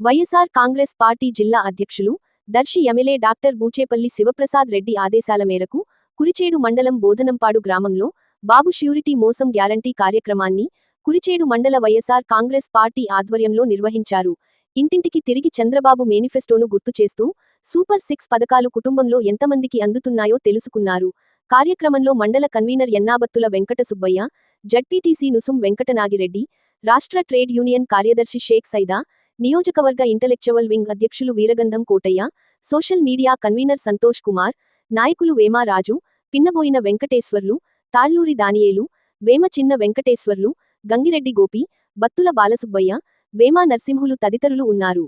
YSR Congress party జిల్లా అధ్యక్షులు Darsi MLA doctor Boochepalli Sivaprasad Reddy ఆదేశాల మేరకు కురిచేడు మండలం బోధనంపాడు గ్రామంలో బాబు ష్యూరిటీ మోసం గ్యారంటీ కార్యక్రమాన్ని కురిచేడు మండల వైఎస్ఆర్ కాంగ్రెస్ పార్టీ ఆధ్వర్యంలో నిర్వహించారు. ఇంటింటికి తిరిగి చంద్రబాబు మేనిఫెస్టోను గుర్తు చేస్తూ సూపర్ సిక్స్ పథకాలు కుటుంబంలో ఎంతమందికి అందుతున్నాయో తెలుసుకున్నారు. కార్యక్రమంలో మండల కన్వీనర్ ఎన్నాబత్తుల వెంకట సుబ్బయ్య జడ్పీటీసీ నుసుం వెంకటనాగిరెడ్డి రాష్ట్ర ట్రేడ్ యూనియన్ కార్యదర్శి షేక్ సైదా నియోజకవర్గ ఇంటలెక్చువల్ వింగ్ అధ్యక్షులు Veeragandham Kotaiah social media convener Santosh Kumar నాయకులు వేమారాజు పిన్నబోయిన వెంకటేశ్వర్లు తాళ్ళూరి దానియేలు వేమ చిన్న వెంకటేశ్వర్లు గంగిరెడ్డి గోపి బత్తుల బాలసుబ్బయ్య వేమా నరసింహులు తదితరులు ఉన్నారు.